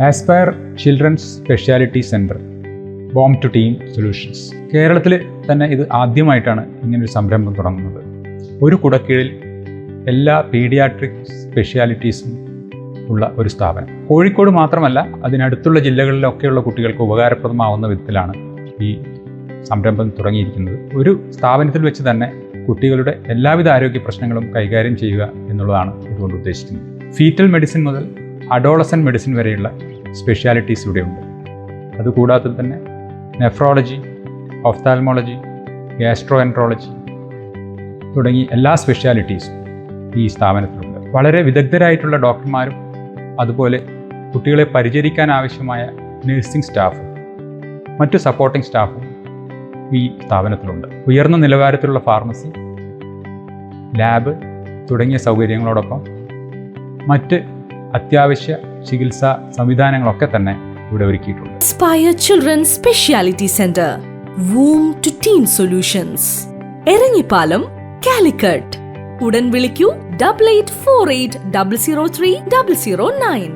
Aspire children's speciality centre ബോം to teen solutions കേരളത്തിൽ തന്നെ ഇത് ആദ്യമായിട്ടാണ് ഇങ്ങനൊരു സംരംഭം തുടങ്ങുന്നത്. ഒരു കുടക്കീഴിൽ എല്ലാ പീഡിയാട്രിക് സ്പെഷ്യാലിറ്റീസും ഉള്ള ഒരു സ്ഥാപനം. കോഴിക്കോട് മാത്രമല്ല അതിനടുത്തുള്ള ജില്ലകളിലൊക്കെയുള്ള കുട്ടികൾക്ക് ഉപകാരപ്രദമാവുന്ന വിധത്തിലാണ് ഈ സംരംഭം തുടങ്ങിയിരിക്കുന്നത്. ഒരു സ്ഥാപനത്തിൽ വെച്ച് തന്നെ കുട്ടികളുടെ എല്ലാവിധ ആരോഗ്യ പ്രശ്നങ്ങളും കൈകാര്യം ചെയ്യുക എന്നുള്ളതാണ് ഇതുകൊണ്ട് ഉദ്ദേശിക്കുന്നത്. ഫീറ്റൽ മെഡിസിൻ മുതൽ അഡോളസൻ മെഡിസിൻ വരെയുള്ള സ്പെഷ്യാലിറ്റീസ് ഇവിടെയുണ്ട്. അതുകൂടാതെ തന്നെ നെഫ്രോളജി ഒഫ്താൽമോളജി ഗ്യാസ്ട്രോ എൻട്രോളജി തുടങ്ങി എല്ലാ സ്പെഷ്യാലിറ്റീസും ഈ സ്ഥാപനത്തിലുണ്ട്. വളരെ വിദഗ്ധരായിട്ടുള്ള ഡോക്ടർമാരും അതുപോലെ കുട്ടികളെ പരിചരിക്കാൻ ആവശ്യമായ നഴ്സിംഗ് സ്റ്റാഫും മറ്റു സപ്പോർട്ടിംഗ് സ്റ്റാഫും ഈ സ്ഥാപനത്തിലുണ്ട്. ഉയർന്ന നിലവാരത്തിലുള്ള ഫാർമസി ലാബ് തുടങ്ങിയ സൗകര്യങ്ങളോടൊപ്പം മറ്റ് അത്യാവശ്യ ചികിത്സാ സംവിധാനങ്ങളൊക്കെ തന്നെ ഇവിടെ ഒരുക്കിയിട്ടുണ്ട്. Aspire children speciality centre womb to teen solutions Eranhipalam Calicut. ഉടൻ വിളിക്കൂ double eight four eight double zero three double zero nine